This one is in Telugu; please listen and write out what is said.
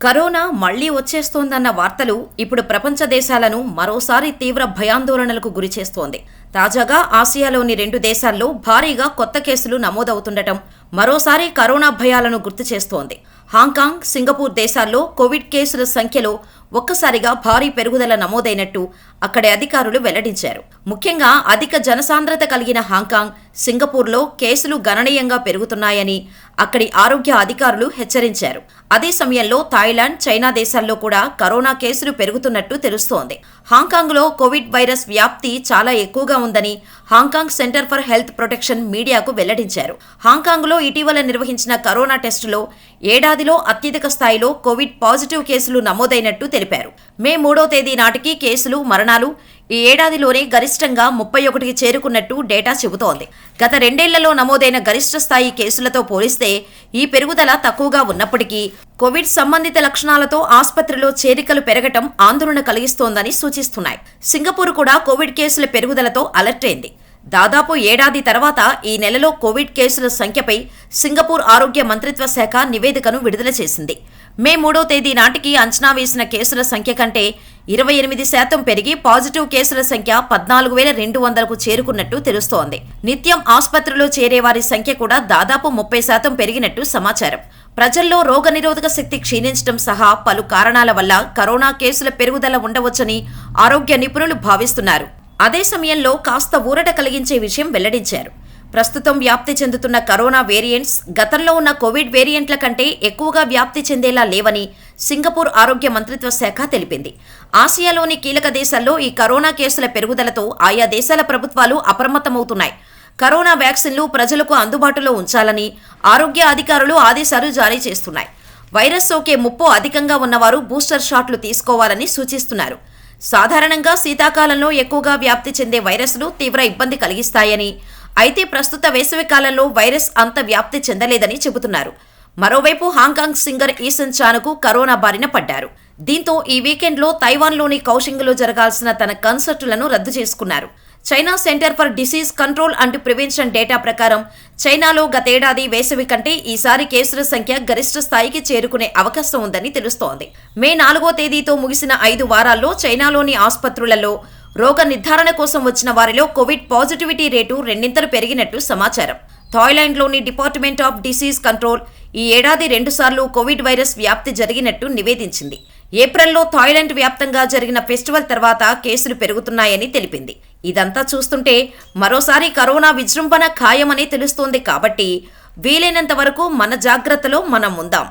కరోనా మళ్ళీ వచ్చేస్తోందన్న వార్తలు ఇప్పుడు ప్రపంచ దేశాలను మరోసారి తీవ్ర భయాందోళనలకు గురిచేస్తోంది తాజాగా ఆసియాలోని రెండు దేశాల్లో భారీగా కొత్త కేసులు నమోదవుతుండటం మరోసారి కరోనా భయాలను గుర్తు చేస్తోంది. హాంకాంగ్ సింగపూర్ దేశాల్లో కోవిడ్ కేసుల సంఖ్యలో ఒక్కసారిగా భారీ పెరుగుదల నమోదైనట్టు అక్కడి అధికారులు వెల్లడించారు. ముఖ్యంగా అధిక జనసాంద్రత కలిగిన హాంకాంగ్ సింగపూర్లో కేసులు గణనీయంగా పెరుగుతున్నాయని అక్కడి ఆరోగ్య అధికారులు హెచ్చరించారు. అదే సమయంలో థాయిలాండ్ చైనా దేశాల్లో కూడా కరోనా కేసులు పెరుగుతున్నట్టు తెలుస్తోంది. హాంకాంగ్లో కోవిడ్ వైరస్ వ్యాప్తి చాలా ఎక్కువగా ఉందని Hong Kong centre for health protection మీడియాకు వెల్లడించారు. హాంకాంగ్లో ఇటీవల నిర్వహించిన కరోనా టెస్టులో ఏడాదిలో అత్యధిక స్థాయిలో కోవిడ్ పాజిటివ్ కేసులు నమోదైనట్టు తెలిపారు. మే మూడో తేదీ నాటికి కేసులు మరణాలు ఈ ఏడాదిలోనే గరిష్టంగా ముప్పై ఒకటికి చేరుకున్నట్టు డేటా చెబుతోంది. గత రెండేళ్ళలో నమోదైన గరిష్ట స్థాయి కేసులతో పోలిస్తే ఈ పెరుగుదల తక్కువగా ఉన్నప్పటికీ కోవిడ్ సంబంధిత లక్షణాలతో ఆసుపత్రిలో చేరికలు పెరగటం ఆందోళన కలిగిస్తోందని సూచిస్తున్నాయి. సింగపూర్ కూడా కోవిడ్ కేసుల పెరుగుదలతో అలర్ట్ అయింది. దాదాపు ఏడాది తర్వాత ఈ నెలలో కోవిడ్ కేసుల సంఖ్యపై సింగపూర్ ఆరోగ్య మంత్రిత్వ శాఖ నివేదికను విడుదల చేసింది. మే మూడో తేదీ నాటికి అంచనా వేసిన కేసుల సంఖ్య కంటే ఇరవై ఎనిమిది శాతం పెరిగి పాజిటివ్ కేసుల సంఖ్య పద్నాలుగు వేల రెండు వందలకు చేరుకున్నట్టు తెలుస్తోంది. నిత్యం ఆసుపత్రిలో చేరే వారి సంఖ్య కూడా దాదాపు ముప్పై శాతం పెరిగినట్టు సమాచారం. ప్రజల్లో రోగనిరోధక శక్తి క్షీణించడం సహా పలు కారణాల వల్ల కరోనా కేసుల పెరుగుదల ఉండవచ్చని ఆరోగ్య నిపుణులు భావిస్తున్నారు. అదే సమయంలో కాస్త ఊరట కలిగించే విషయం వెల్లడించారు. ప్రస్తుతం వ్యాప్తి చెందుతున్న కరోనా వేరియంట్స్ గతంలో ఉన్న కోవిడ్ వేరియంట్ల కంటే ఎక్కువగా వ్యాప్తి చెందేలా లేవని సింగపూర్ ఆరోగ్య మంత్రిత్వ శాఖ తెలిపింది. ఆసియాలోని కీలక దేశాల్లో ఈ కరోనా కేసుల పెరుగుదలతో ఆయా దేశాల ప్రభుత్వాలు అప్రమత్తమవుతున్నాయి. కరోనా వ్యాక్సిన్లు ప్రజలకు అందుబాటులో ఉంచాలని ఆరోగ్య అధికారులు ఆదేశాలు జారీ చేస్తున్నాయి. వైరస్ సోకే ముప్పు అధికంగా ఉన్నవారు బూస్టర్ షాట్లు తీసుకోవాలని సూచిస్తున్నారు. సాధారణంగా శీతాకాలంలో ఎక్కువగా వ్యాప్తి చెందే వైరస్లు తీవ్ర ఇబ్బంది కలిగిస్తాయని. అయితే ప్రస్తుత వేసవి కాలంలో వైరస్ అంత వ్యాప్తి చెందలేదని చెబుతున్నారు. మరోవైపు హాంకాంగ్ సింగర్ ఈసన్ చానుకు కరోనా బారిన పడ్డారు. దీంతో ఈ వీకెండ్లో తైవాన్లోని కౌషింగ్లో జరగాల్సిన తన కన్సర్టులను రద్దు చేసుకున్నారు. China centre for disease control and prevention data ప్రకారం చైనాలో గతేడాది వేసవి కంటే ఈసారి కేసుల సంఖ్య గరిష్ట స్థాయికి చేరుకునే అవకాశం ఉందని తెలుస్తోంది. మే నాలుగో తేదీతో ముగిసిన ఐదు వారాల్లో చైనాలోని ఆసుపత్రులలో రోగ నిర్ధారణ కోసం వచ్చిన వారిలో కోవిడ్ పాజిటివిటీ రేటు రెండింతలు పెరిగినట్టు సమాచారం. థాయిలాండ్లోని డిపార్ట్మెంట్ ఆఫ్ డిసీజ్ కంట్రోల్ ఈ ఏడాది రెండుసార్లు కోవిడ్ వైరస్ వ్యాప్తి జరిగినట్టు నివేదించింది. ఏప్రిల్లో థాయిలాండ్ వ్యాప్తంగా జరిగిన ఫెస్టివల్ తర్వాత కేసులు పెరుగుతున్నాయని తెలిపింది. ఇదంతా చూస్తుంటే మరోసారి కరోనా విజృంభణ ఖాయమని తెలుస్తోంది కాబట్టి వీలైనంత వరకు మన జాగ్రత్తలో మనం ఉందాం.